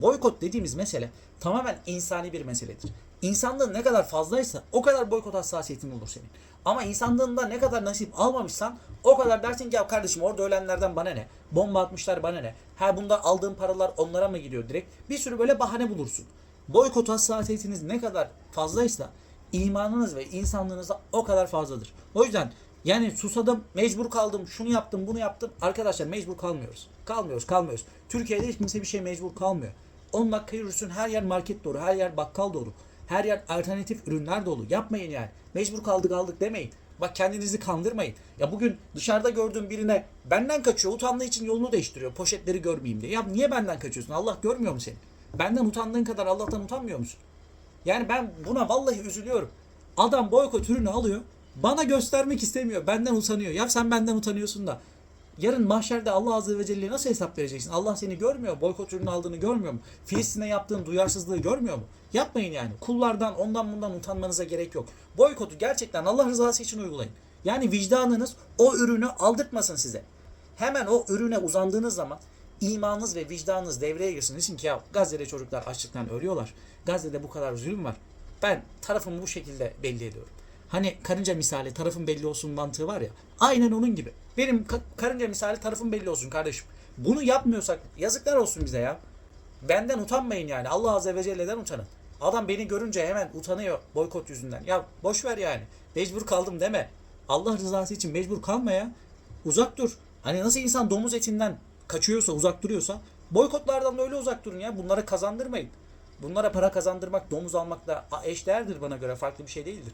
Boykot dediğimiz mesele tamamen insani bir meseledir. İnsanlığın ne kadar fazlaysa o kadar boykot hassasiyetin olur senin. Ama insanlığında ne kadar nasip almamışsan o kadar dersin ki ya kardeşim orada ölenlerden bana ne? Bomba atmışlar bana ne? Ha bunda aldığım paralar onlara mı gidiyor direkt? Bir sürü böyle bahane bulursun. Boykot hassasiyetiniz ne kadar fazlaysa imanınız ve insanlığınız da o kadar fazladır. O yüzden yani susadım, mecbur kaldım, şunu yaptım, bunu yaptım. Arkadaşlar mecbur kalmıyoruz. Kalmıyoruz, kalmıyoruz. Türkiye'de hiç kimse bir şey mecbur kalmıyor. 10 dakika yürürsün her yer market dolu, her yer bakkal dolu. Her yer alternatif ürünler dolu. Yapmayın yani. Mecbur kaldık aldık demeyin. Bak kendinizi kandırmayın. Ya bugün dışarıda gördüğüm birine benden kaçıyor. Utandığı için yolunu değiştiriyor. Poşetleri görmeyeyim diye. Ya niye benden kaçıyorsun? Allah görmüyor mu seni? Benden utandığın kadar Allah'tan utanmıyor musun? Yani ben buna vallahi üzülüyorum. Adam boykot ürünü alıyor. Bana göstermek istemiyor. Benden utanıyor. Ya sen benden utanıyorsun da. Yarın mahşerde Allah Azze ve Celle'ye nasıl hesap vereceksin? Allah seni görmüyor mu? Boykot ürünü aldığını görmüyor mu? Filistin'e yaptığın duyarsızlığı görmüyor mu? Yapmayın yani. Kullardan ondan bundan utanmanıza gerek yok. Boykotu gerçekten Allah rızası için uygulayın. Yani vicdanınız o ürünü aldırtmasın size. Hemen o ürüne uzandığınız zaman imanınız ve vicdanınız devreye girsin. Desin ki ya Gazze'de çocuklar açlıktan ölüyorlar. Gazze'de bu kadar zulüm var. Ben tarafımı bu şekilde belli ediyorum. Hani karınca misali tarafın belli olsun mantığı var ya. Aynen onun gibi. Benim ka- karınca misali tarafım belli olsun kardeşim. Bunu yapmıyorsak yazıklar olsun bize ya. Benden utanmayın yani. Allah Azze ve Celle'den utanın. Adam beni görünce hemen utanıyor boykot yüzünden. Ya boş ver yani. Mecbur kaldım deme. Allah rızası için mecbur kalma ya. Uzak dur. Hani nasıl insan domuz etinden kaçıyorsa, uzak duruyorsa boykotlardan da öyle uzak durun ya. Bunlara kazandırmayın. Bunlara para kazandırmak, domuz almakla eşdeğerdir bana göre. Farklı bir şey değildir.